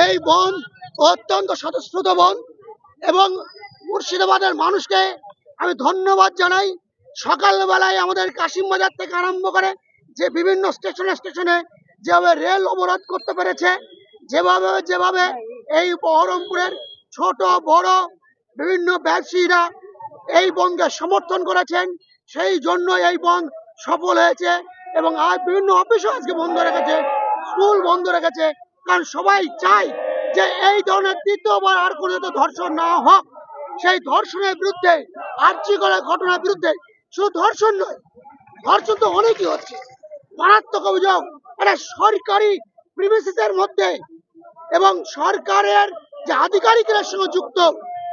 এই বন অত্যন্ত স্বতঃস্ফূর্ত বন এবং মুর্শিদাবাদের মানুষকে আমি ধন্যবাদ জানাই। সকালবেলায় আমাদের কাশিম বাজার থেকে আরম্ভ করে যে বিভিন্ন স্টেশনে স্টেশনে যেভাবে রেল অবরোধ করতে পেরেছে, যেভাবে যেভাবে এই বহরমপুরের ছোট, বড় বিভিন্ন ব্যবসায়ীরা এই বনকে সমর্থন করেছেন, সেই জন্য এই বন সফল হয়েছে এবং আজ বিভিন্ন অফিসও আজকে বন্ধ রেখেছে স্কুল বন্ধ রেখেছে। কারণ সবাই চায় যে এই ধরনের তৃতীয়বার আর কোনো ধর্ষণ না হোক। সেই ধর্ষণের বিরুদ্ধে আর্জি করার ঘটনার বিরুদ্ধে শুধু ধর্ষণ নয় ধর্ষণ তো অনেকই হচ্ছে। মারাত্মক অভিযোগ এটা সরকারি প্রিমিসিসের মধ্যে এবং সরকারের যে আধিকারিকের সঙ্গে যুক্ত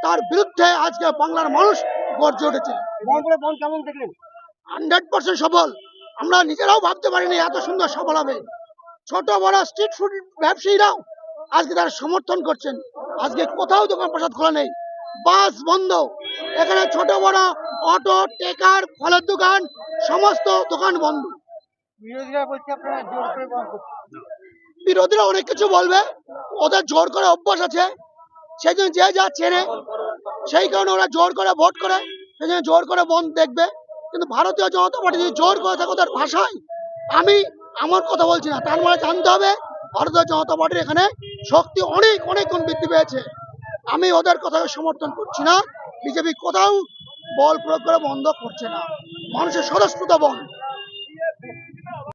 তার বিরুদ্ধে আজকে বাংলার মানুষ গর্জে উঠেছে। হান্ড্রেড পার্সেন্ট সফল আমরা নিজেরাও ভাবতে পারিনি এত সুন্দর সফল হবে। ছোট বড় স্ট্রিট ফুড ব্যবসায়ীরাও আজকে তারা সমর্থন করছেন। আজকে কোথাও দোকান প্রসাদ খোলা নেই। বাস বন্ধ। এখানে ছোট বড় অটো টেকার ফলের দোকান সমস্ত দোকান বন্ধ। বিরোধীরা অনেক কিছু বলবে। ওদের জোর করে অভ্যাস আছে। সেই জন্য যে যা চেনে সেই কারণে ওরা জোর করে ভোট করে সেই জন্য জোর করে বন দেখবে। কিন্তু ভারতীয় জনতা পার্টি যদি জোর করে থাকে ওদের ভাষায় আমি আমার কথা বলছি না। তার মানে জানতে হবে, ভারতীয় জনতা পার্টির এখানে শক্তি অনেক অনেক গুণ বৃদ্ধি পেয়েছে। আমি ওদের কথাকে সমর্থন করছি না। বিজেপি কোথাও বল প্রয়োগ করে বন্ধ করছে না। মানুষের স্বতঃস্ফূর্ত বন